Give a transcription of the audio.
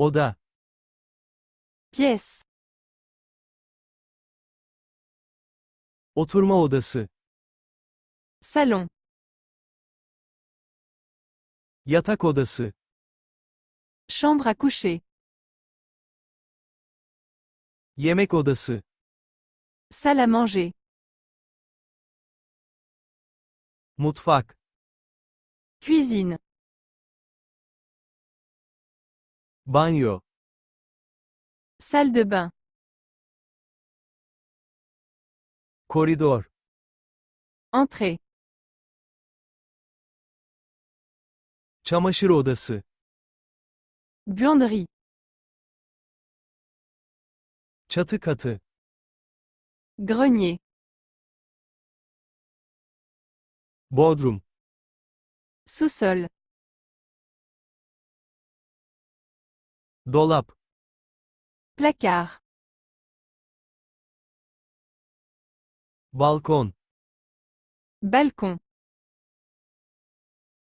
Oda, Pièce. oturma odası, Salon. yatak odası, Chambre à coucher. yemek odası, Salle à manger. mutfak, Cuisine. Banyo, Salle de bain. koridor, Entrée. çamaşır odası, Buanderie. çatı katı, Grenier. bodrum, Sous-sol. Dolap, Placard. balkon, Balcon.